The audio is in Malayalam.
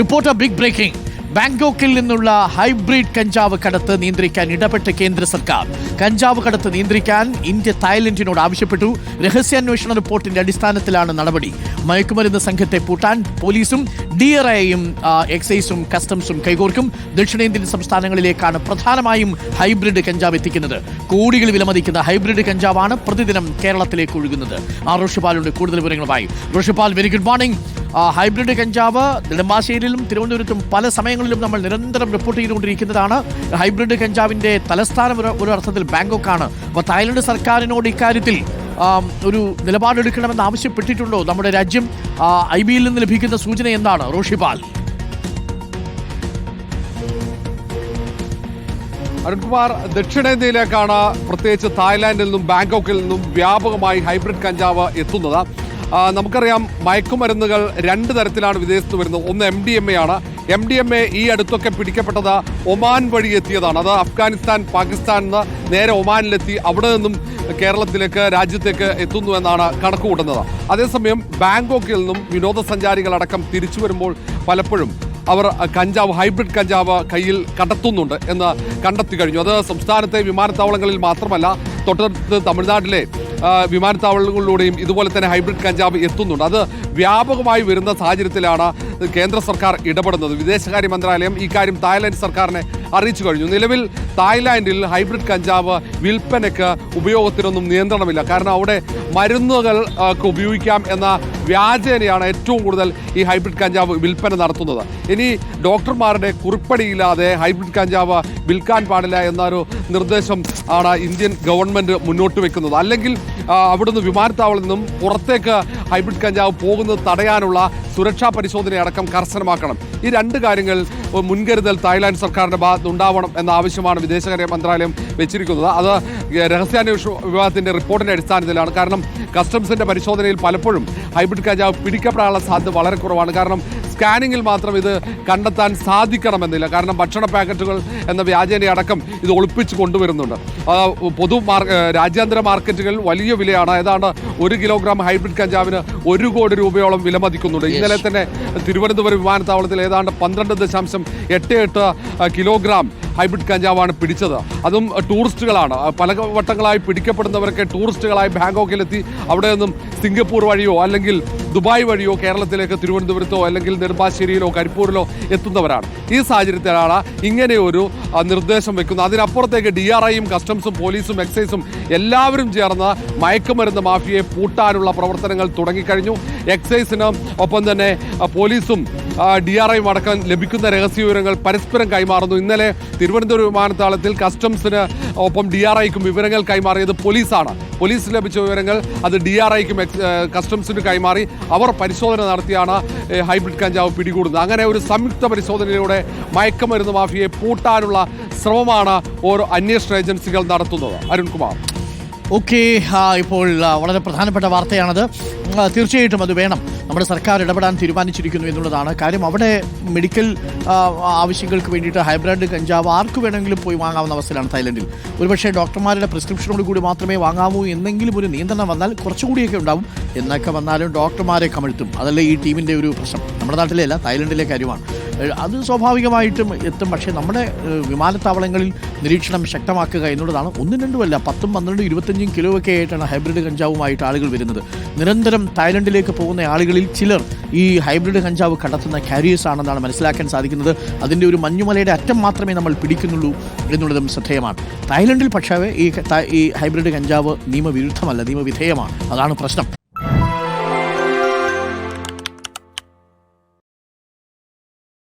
റിപ്പോർട്ടർ ബിഗ് ബ്രേക്കിംഗ് ബാങ്കോക്കിൽ നിന്നുള്ള ഹൈബ്രിഡ് കഞ്ചാവ് കടത്ത് നിയന്ത്രിക്കാൻ ഇടപെട്ട കേന്ദ്ര സർക്കാർ. കഞ്ചാവ് കടത്ത് നിയന്ത്രിക്കാൻ ഇന്ത്യ തായ്ലൻഡിനോട് ആവശ്യപ്പെട്ടു. രഹസ്യാന്വേഷണ റിപ്പോർട്ടിന്റെ അടിസ്ഥാനത്തിലാണ് നടപടി. മയക്കുമരുന്ന് സംഘത്തെ പൂട്ടാൻ പോലീസും ഡിആർഐയും എക്സൈസും കസ്റ്റംസും കൈകോർക്കും. ദക്ഷിണേന്ത്യൻ സംസ്ഥാനങ്ങളിലേക്കാണ് പ്രധാനമായും ഹൈബ്രിഡ് കഞ്ചാവ് എത്തിക്കുന്നത്. കോടികൾ വിലമതിക്കുന്ന ഹൈബ്രിഡ് കഞ്ചാവാണ് പ്രതിദിനം കേരളത്തിലേക്ക് ഒഴുകുന്നത്. ആ ഋഷിപാലുണ്ട് കൂടുതൽ വിവരങ്ങളുമായി. Rishipal very good morning hybrid കഞ്ചാവ് നെടുമ്പാശ്ശേരിയിലും തിരുവനന്തപുരത്തും പല സമയങ്ങളിലും നമ്മൾ നിരന്തരം റിപ്പോർട്ട് ചെയ്തുകൊണ്ടിരിക്കുന്നതാണ്. ഹൈബ്രിഡ് കഞ്ചാവിന്റെ തലസ്ഥാനം ഒരു അർത്ഥത്തിൽ ബാങ്കോക്കാണ്. അപ്പോൾ തായ്ലൻഡ് സർക്കാരിനോട് ഇക്കാര്യത്തിൽ ഒരു നിലപാടെടുക്കണമെന്ന് ആവശ്യപ്പെട്ടിട്ടുണ്ടോ? നമ്മുടെ രാജ്യം ഐ ബിയിൽ നിന്ന് ലഭിക്കുന്ന സൂചന എന്താണ്? റോഷിപാൽ. അരുൺകുമാർ ദക്ഷിണേന്ത്യയിലേക്കാണ് പ്രത്യേകിച്ച് തായ്ലാന്റിൽ നിന്നും ബാങ്കോക്കിൽ നിന്നും വ്യാപകമായി ഹൈബ്രിഡ് കഞ്ചാവ് എത്തുന്നത്. നമുക്കറിയാം മയക്കുമരുന്നുകൾ രണ്ട് തരത്തിലാണ് വിദേശത്ത് വരുന്നത്. ഒന്ന് എം ഡി എം എ ആണ്. എം ഡി എം എ ഈ അടുത്തൊക്കെ പിടിക്കപ്പെട്ടത് ഒമാൻ വഴി എത്തിയതാണ്. അത് അഫ്ഗാനിസ്ഥാൻ പാകിസ്ഥാനിൽ നിന്ന് നേരെ ഒമാനിലെത്തി അവിടെ നിന്നും കേരളത്തിലേക്ക് രാജ്യത്തേക്ക് എത്തുന്നു എന്നാണ് കണക്ക് കൂട്ടുന്നത് അതേസമയം ബാങ്കോക്കിൽ നിന്നും വിനോദസഞ്ചാരികളടക്കം തിരിച്ചു വരുമ്പോൾ പലപ്പോഴും അവർ കഞ്ചാവ് ഹൈബ്രിഡ് കഞ്ചാവ് കയ്യിൽ കണ്ടെത്തുന്നുണ്ട് എന്ന് കണ്ടെത്തി കഴിഞ്ഞു. അത് സംസ്ഥാനത്തെ വിമാനത്താവളങ്ങളിൽ മാത്രമല്ല തൊട്ടടുത്ത് തമിഴ്നാട്ടിലെ വിമാനത്താവളങ്ങളിലൂടെയും ഇതുപോലെ തന്നെ ഹൈബ്രിഡ് കഞ്ചാവ് എത്തുന്നുണ്ട്. അത് വ്യാപകമായി വരുന്ന സാഹചര്യത്തിലാണ് കേന്ദ്ര സർക്കാർ ഇടപെടുന്നത്. വിദേശകാര്യ മന്ത്രാലയം ഇക്കാര്യം കാര്യം തായ്ലാന്റ് സർക്കാരിനെ അറിയിച്ചു കഴിഞ്ഞു. നിലവിൽ തായ്ലാന്റിൽ ഹൈബ്രിഡ് കഞ്ചാവ് വിൽപ്പനയ്ക്ക് ഉപയോഗത്തിനൊന്നും നിയന്ത്രണമില്ല. കാരണം അവിടെ മരുന്നുകൾ ഉപയോഗിക്കാം എന്ന വ്യാജേനയാണ് ഏറ്റവും കൂടുതൽ ഈ ഹൈബ്രിഡ് കഞ്ചാവ് വിൽപ്പന നടത്തുന്നത്. ഇനി ഡോക്ടർമാരുടെ കുറിപ്പടിയില്ലാതെ ഹൈബ്രിഡ് കഞ്ചാവ് വിൽക്കാൻ പാടില്ല എന്നൊരു നിർദ്ദേശം ആണ് ഇന്ത്യൻ ഗവൺമെന്റ് മുന്നോട്ട് വെക്കുന്നത്. അല്ലെങ്കിൽ അവിടുന്ന് വിമാനത്താവളിൽ നിന്നും പുറത്തേക്ക് ഹൈബ്രിഡ് കഞ്ചാവ് പോകുന്നത് തടയാനുള്ള സുരക്ഷാ പരിശോധനയടക്കം കർശനമാക്കണം. ഈ രണ്ട് കാര്യങ്ങൾ മുൻകരുതൽ തായ്ലാന്റ് സർക്കാരിന്റെ ഭാഗത്ത് ഉണ്ടാവണം എന്ന ആവശ്യമാണ് വിദേശകാര്യ മന്ത്രാലയം വെച്ചിരിക്കുന്നത്. അത് രഹസ്യാന്വേഷണ വിഭാഗത്തിന്റെ റിപ്പോർട്ടിന്റെ അടിസ്ഥാനത്തിലാണ്. കാരണം കസ്റ്റംസിന്റെ പരിശോധനയിൽ പലപ്പോഴും ഹൈബ്രിഡ് കഞ്ചാവ് പിടിക്കപ്പെടാനുള്ള സാധ്യത വളരെ കുറവാണ്. കാരണം സ്കാനിങ്ങിൽ മാത്രം ഇത് കണ്ടെത്താൻ സാധിക്കണമെന്നില്ല. കാരണം ഭക്ഷണ പാക്കറ്റുകൾ എന്ന വ്യാജേന അടക്കം ഇത് ഒളിപ്പിച്ച് കൊണ്ടുവരുന്നുണ്ട്. പൊതു മാർ രാജ്യാന്തര മാർക്കറ്റുകളിൽ വലിയ വിലയാണ്. ഏതാണ്ട് ഒരു കിലോഗ്രാം ഹൈബ്രിഡ് കഞ്ചാവിന് ഒരു കോടി രൂപയോളം വിലമതിക്കുന്നുണ്ട് ഇന്നലെ തന്നെ തിരുവനന്തപുരം വിമാനത്താവളത്തിൽ ഏതാണ്ട് പന്ത്രണ്ട് ദശാംശം എട്ട് എട്ട് കിലോഗ്രാം ഹൈബ്രിഡ് കഞ്ചാവാണ് പിടിച്ചത്. അതും ടൂറിസ്റ്റുകളാണ്. പല വട്ടങ്ങളായി പിടിക്കപ്പെടുന്നവരൊക്കെ ടൂറിസ്റ്റുകളായി ബാങ്കോക്കിലെത്തി അവിടെ നിന്നും സിംഗപ്പൂർ വഴിയോ അല്ലെങ്കിൽ ദുബായ് വഴിയോ കേരളത്തിലേക്ക് തിരുവനന്തപുരത്തോ അല്ലെങ്കിൽ നെടുമ്പാശ്ശേരിയിലോ കരിപ്പൂരിലോ എത്തുന്നവരാണ്. ഈ സാഹചര്യത്തിലാണ് ഇങ്ങനെ ഒരു നിർദ്ദേശം വെക്കുന്നത് അതിനപ്പുറത്തേക്ക് ഡി ആർ ഐയും കസ്റ്റംസും പോലീസും എക്സൈസും എല്ലാവരും ചേർന്ന് മയക്കുമരുന്ന് മാഫിയയെ പൂട്ടാനുള്ള പ്രവർത്തനങ്ങൾ തുടങ്ങിക്കഴിഞ്ഞു. എക്സൈസിന് ഒപ്പം തന്നെ പോലീസും ഡി ആർ ഐ അടക്കം ലഭിക്കുന്ന രഹസ്യ വിവരങ്ങൾ പരസ്പരം കൈമാറുന്നു. ഇന്നലെ തിരുവനന്തപുരം വിമാനത്താവളത്തിൽ കസ്റ്റംസിന് ഒപ്പം ഡി ആർ ഐക്കും വിവരങ്ങൾ കൈമാറിയത് പോലീസാണ്. പോലീസ് ലഭിച്ച വിവരങ്ങൾ അത് ഡി ആർ ഐക്കും കസ്റ്റംസിന് കൈമാറി. അവർ പരിശോധന നടത്തിയാണ് ഹൈബ്രിഡ് കഞ്ചാവ് പിടികൂടുന്നത്. അങ്ങനെ ഒരു സംയുക്ത പരിശോധനയിലൂടെ മയക്കമരുന്ന് മാഫിയയെ പൂട്ടാനുള്ള ശ്രമമാണ് ഓരോ അന്വേഷണ ഏജൻസികൾ നടത്തുന്നത്. അരുൺകുമാർ. ഓക്കെ ഇപ്പോൾ വളരെ പ്രധാനപ്പെട്ട വാർത്തയാണത്. തീർച്ചയായിട്ടും അത് വേണം. നമ്മുടെ സർക്കാർ ഇടപെടാൻ തീരുമാനിച്ചിരിക്കുന്നു എന്നുള്ളതാണ്. കാര്യം അവിടെ മെഡിക്കൽ ആവശ്യങ്ങൾക്ക് വേണ്ടിയിട്ട് ഹൈബ്രിഡ് കഞ്ചാവ് ആർക്ക് വേണമെങ്കിലും പോയി വാങ്ങാവുന്ന അവസ്ഥയിലാണ് തായ്ലൻഡിൽ. ഒരുപക്ഷെ ഡോക്ടർമാരുടെ പ്രിസ്ക്രിപ്ഷനോട് കൂടി മാത്രമേ വാങ്ങാവൂ എന്നെങ്കിലും ഒരു നിയന്ത്രണം വന്നാൽ കുറച്ചുകൂടിയൊക്കെ ഉണ്ടാവും. എന്നൊക്കെ വന്നാലും ഡോക്ടർമാരെ കമഴ്ത്തും. അതല്ലേ ഈ ടീമിന്റെ ഒരു പ്രശ്നം. നമ്മുടെ നാട്ടിലെ അല്ല തായ്ലൻഡിലെ കാര്യമാണ്. അത് സ്വാഭാവികമായിട്ടും എത്തും. പക്ഷേ നമ്മുടെ വിമാനത്താവളങ്ങളിൽ നിരീക്ഷണം ശക്തമാക്കുക എന്നുള്ളതാണ്. ഒന്നും രണ്ടുമല്ല പത്തും പന്ത്രണ്ടും ഇരുപത്തഞ്ചും കിലോ ഒക്കെ ആയിട്ടാണ് ഹൈബ്രിഡ് കഞ്ചാവുമായിട്ട് ആളുകൾ വരുന്നത്. നിരന്തരം തായ്ലൻഡിലേക്ക് പോകുന്ന ആളുകളിൽ ചിലർ ഈ ഹൈബ്രിഡ് കഞ്ചാവ് കടത്തുന്ന കാരിയേഴ്സ് ആണെന്നാണ് മനസ്സിലാക്കാൻ സാധിക്കുന്നത്. അതിന്റെ ഒരു മഞ്ഞുമലയുടെ അറ്റം മാത്രമേ നമ്മൾ പിടിക്കുന്നുള്ളൂ എന്നുള്ളതും ശ്രദ്ധേയമാണ്. തായ്ലൻഡിൽ പക്ഷേ ഈ ഈ ഹൈബ്രിഡ് കഞ്ചാവ് നിയമവിരുദ്ധമല്ല നിയമവിധേയമാണ്. അതാണ് പ്രശ്നം.